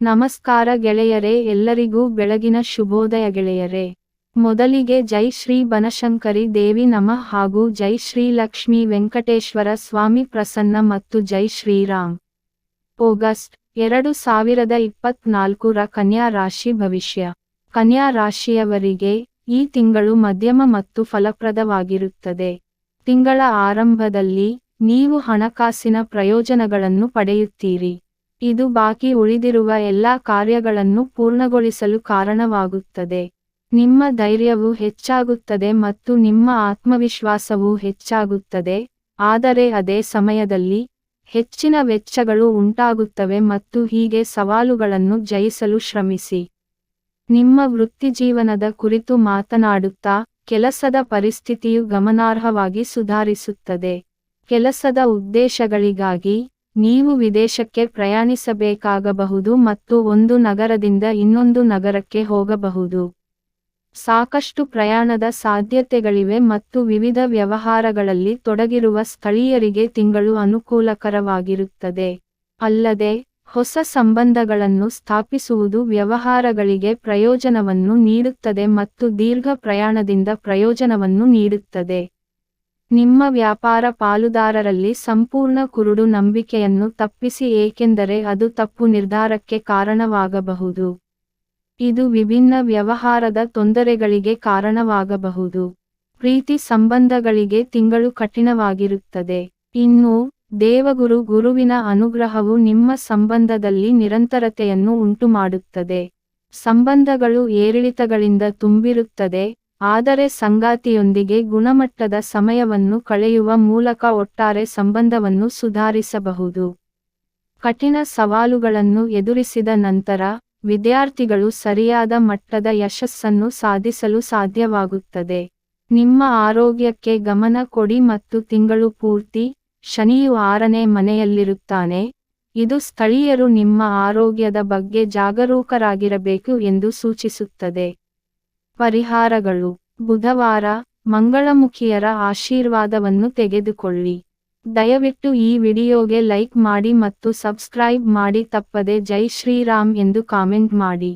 ನಮಸ್ಕಾರ ಗೆಳೆಯರೇ, ಎಲ್ಲರಿಗೂ ಬೆಳಗಿನ ಶುಭೋದಯ ಗೆಳೆಯರೇ. ಮೊದಲಿಗೆ ಜೈ ಶ್ರೀ ಬನಶಂಕರಿ ದೇವಿ ನಮ ಹಾಗೂ ಜೈ ಶ್ರೀ ಲಕ್ಷ್ಮೀ ವೆಂಕಟೇಶ್ವರ ಸ್ವಾಮಿ ಪ್ರಸನ್ನ ಮತ್ತು ಜೈ ಶ್ರೀರಾಮ್. ಆಗಸ್ಟ್ ಎರಡು ಸಾವಿರದ ಇಪ್ಪತ್ನಾಲ್ಕರ ಕನ್ಯಾ ರಾಶಿ ಭವಿಷ್ಯ. ಕನ್ಯಾ ರಾಶಿಯವರಿಗೆ ಈ ತಿಂಗಳು ಮಧ್ಯಮ ಮತ್ತು ಫಲಪ್ರದವಾಗಿರುತ್ತದೆ. ತಿಂಗಳ ಆರಂಭದಲ್ಲಿ ನೀವು ಹಣಕಾಸಿನ ಪ್ರಯೋಜನಗಳನ್ನು ಪಡೆಯುತ್ತೀರಿ. ಇದು ಬಾಕಿ ಉಳಿದಿರುವ ಎಲ್ಲಾ ಕಾರ್ಯಗಳನ್ನು ಪೂರ್ಣಗೊಳಿಸಲು ಕಾರಣವಾಗುತ್ತದೆ. ನಿಮ್ಮ ಧೈರ್ಯವು ಹೆಚ್ಚಾಗುತ್ತದೆ ಮತ್ತು ನಿಮ್ಮ ಆತ್ಮವಿಶ್ವಾಸವೂ ಹೆಚ್ಚಾಗುತ್ತದೆ, ಆದರೆ ಅದೇ ಸಮಯದಲ್ಲಿ ಹೆಚ್ಚಿನ ವೆಚ್ಚಗಳು ಉಂಟಾಗುತ್ತವೆ ಮತ್ತು ಹೀಗೆ ಸವಾಲುಗಳನ್ನು ಜಯಿಸಲು ಶ್ರಮಿಸಿ. ನಿಮ್ಮ ವೃತ್ತಿಜೀವನದ ಕುರಿತು ಮಾತನಾಡುತ್ತಾ, ಕೆಲಸದ ಪರಿಸ್ಥಿತಿಯು ಗಮನಾರ್ಹವಾಗಿ ಸುಧಾರಿಸುತ್ತದೆ. ಕೆಲಸದ ಉದ್ದೇಶಗಳಿಗಾಗಿ ನೀವು ವಿದೇಶಕ್ಕೆ ಪ್ರಯಾಣಿಸಬೇಕಾಗಬಹುದು ಮತ್ತು ಒಂದು ನಗರದಿಂದ ಇನ್ನೊಂದು ನಗರಕ್ಕೆ ಹೋಗಬಹುದು. ಸಾಕಷ್ಟು ಪ್ರಯಾಣದ ಸಾಧ್ಯತೆಗಳಿವೆ ಮತ್ತು ವಿವಿಧ ವ್ಯವಹಾರಗಳಲ್ಲಿ ತೊಡಗಿರುವ ಸ್ಥಳೀಯರಿಗೆ ತಿಂಗಳು ಅನುಕೂಲಕರವಾಗಿರುತ್ತದೆ. ಅಲ್ಲದೆ, ಹೊಸ ಸಂಬಂಧಗಳನ್ನು ಸ್ಥಾಪಿಸುವುದು ವ್ಯವಹಾರಗಳಿಗೆ ಪ್ರಯೋಜನವನ್ನು ನೀಡುತ್ತದೆ ಮತ್ತು ದೀರ್ಘ ಪ್ರಯಾಣದಿಂದ ಪ್ರಯೋಜನವನ್ನು ನೀಡುತ್ತದೆ. ನಿಮ್ಮ ವ್ಯಾಪಾರ ಪಾಲುದಾರರಲ್ಲಿ ಸಂಪೂರ್ಣ ಕುರುಡು ನಂಬಿಕೆಯನ್ನು ತಪ್ಪಿಸಿ ಏಕೆಂದರೆ ಅದು ತಪ್ಪು ನಿರ್ಧಾರಕ್ಕೆ ಕಾರಣವಾಗಬಹುದು. ಇದು ವಿಭಿನ್ನ ವ್ಯವಹಾರದ ತೊಂದರೆಗಳಿಗೆ ಕಾರಣವಾಗಬಹುದು. ಪ್ರೀತಿ ಸಂಬಂಧಗಳಿಗೆ ತಿಂಗಳು ಕಠಿಣವಾಗಿರುತ್ತದೆ. ಇನ್ನು, ದೇವಗುರು ಗುರುವಿನ ಅನುಗ್ರಹವು ನಿಮ್ಮ ಸಂಬಂಧದಲ್ಲಿ ನಿರಂತರತೆಯನ್ನು ಉಂಟುಮಾಡುತ್ತದೆ. ಸಂಬಂಧಗಳು ಏರಿಳಿತಗಳಿಂದ ತುಂಬಿರುತ್ತದೆ. ಆದರೆ ಸಂಗಾತಿಯೊಂದಿಗೆ ಗುಣಮಟ್ಟದ ಸಮಯವನ್ನು ಕಳೆಯುವ ಮೂಲಕ ಒಟ್ಟಾರೆ ಸಂಬಂಧವನ್ನು ಸುಧಾರಿಸಬಹುದು. ಕಠಿಣ ಸವಾಲುಗಳನ್ನು ಎದುರಿಸಿದ ನಂತರ, ವಿದ್ಯಾರ್ಥಿಗಳು ಸರಿಯಾದ ಮಟ್ಟದ ಯಶಸ್ಸನ್ನು ಸಾಧಿಸಲು ಸಾಧ್ಯವಾಗುತ್ತದೆ. ನಿಮ್ಮ ಆರೋಗ್ಯಕ್ಕೆ ಗಮನ ಕೊಡಿ ಮತ್ತು ತಿಂಗಳು ಪೂರ್ತಿ, ಶನಿಯು ಆರನೇ ಮನೆಯಲ್ಲಿರುತ್ತಾನೆ. ಇದು ಸ್ಥಳೀಯರು ನಿಮ್ಮ ಆರೋಗ್ಯದ ಬಗ್ಗೆ ಜಾಗರೂಕರಾಗಿರಬೇಕು ಎಂದು ಸೂಚಿಸುತ್ತದೆ. ಪರಿಹಾರಗಳು. ಬುಧವಾರ ಮಂಗಳಮುಖಿಯರ ಆಶೀರ್ವಾದವನ್ನು ತೆಗೆದುಕೊಳ್ಳಿ. ದಯವಿಟ್ಟು ಈ ವಿಡಿಯೋಗೆ ಲೈಕ್ ಮಾಡಿ ಮತ್ತು ಸಬ್ಸ್ಕ್ರೈಬ್ ಮಾಡಿ ತಪ್ಪದೆ ಜೈ ಶ್ರೀರಾಮ್ ಎಂದು ಕಾಮೆಂಟ್ ಮಾಡಿ.